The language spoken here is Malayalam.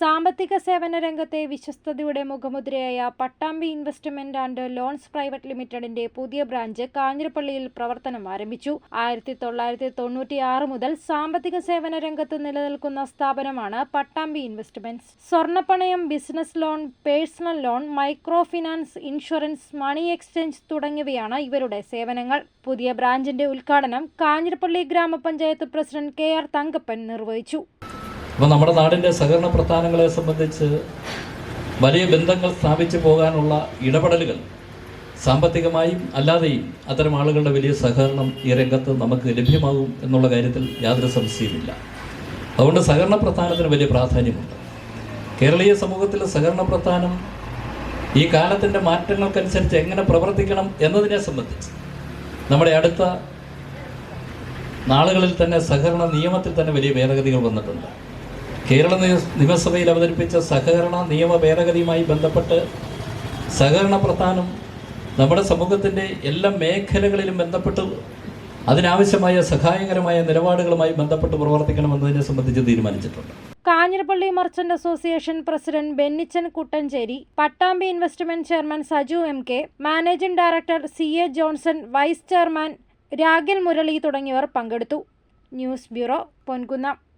സാമ്പത്തിക സേവന രംഗത്തെ വിശ്വസ്തതയുടെ മുഖമുദ്രയായ Pattambi investment and loans private ലിമിറ്റഡിന്റെ പുതിയ ബ്രാഞ്ച് കാഞ്ഞിരപ്പള്ളിയിൽ പ്രവർത്തനം ആരംഭിച്ചു. ആയിരത്തി തൊള്ളായിരത്തി തൊണ്ണൂറ്റി ആറ് മുതൽ സാമ്പത്തിക സേവന രംഗത്ത് നിലനിൽക്കുന്ന സ്ഥാപനമാണ് Pattambi investments. സ്വർണപ്പണയം business loan personal loan micro finance insurance money exchange തുടങ്ങിയവയാണ് ഇവരുടെ സേവനങ്ങൾ. പുതിയ ബ്രാഞ്ചിന്റെ ഉദ്ഘാടനം കാഞ്ഞിരപ്പള്ളി ഗ്രാമപഞ്ചായത്ത് പ്രസിഡന്റ് കെ ആർ തങ്കപ്പൻ നിർവഹിച്ചു. അപ്പോൾ നമ്മുടെ നാടിന്റെ സഹകരണ പ്രസ്ഥാനങ്ങളെ സംബന്ധിച്ച് വലിയ ബന്ധങ്ങൾ സ്ഥാപിച്ചു പോകാനുള്ള ഇടപെടലുകൾ സാമ്പത്തികമായും അല്ലാതെയും അത്തരം ആളുകളുടെ വലിയ സഹകരണം ഈ രംഗത്ത് നമുക്ക് ലഭ്യമാകും എന്നുള്ള കാര്യത്തിൽ യാതൊരു സംശയമില്ല അതുകൊണ്ട് സഹകരണ പ്രസ്ഥാനത്തിന് വലിയ പ്രാധാന്യമുണ്ട്. കേരളീയ സമൂഹത്തിൽ സഹകരണ പ്രസ്ഥാനം ഈ കാലത്തിന്റെ മാറ്റങ്ങൾക്കനുസരിച്ച് എങ്ങനെ പ്രവർത്തിക്കണം എന്നതിനെ സംബന്ധിച്ച് നമ്മുടെ അടുത്ത നാളുകളിൽ തന്നെ സഹകരണ നിയമത്തിൽ തന്നെ വലിയ ഭേദഗതികൾ വന്നിട്ടുണ്ട്. കേരള നിയ- നിയമസഭയിൽ അവതരിപ്പിച്ച സഹകരണ നിയമ ഭേദഗതിയുമായി ബന്ധപ്പെട്ട് സഹകരണ പ്രസ്ഥാനം നമ്മുടെ സമൂഹത്തിന്റെ എല്ലാ മേഖലകളിലും ബന്ധപ്പെട്ട് അതിനാവശ്യമായ സഹായകരമായ നിലപാടുകളുമായി ബന്ധപ്പെട്ട് പ്രവർത്തിക്കണമെന്നതിനെ സംബന്ധിച്ച് തീരുമാനിച്ചിട്ടുണ്ട്. Kanjirappally merchant association president Bennichan Kuttancheri Pattambi investment chairman Saju M K managing director C A Johnson vice chairman Ragil Murali തുടങ്ങിയവർ പങ്കെടുത്തു. News bureau Ponkunnam.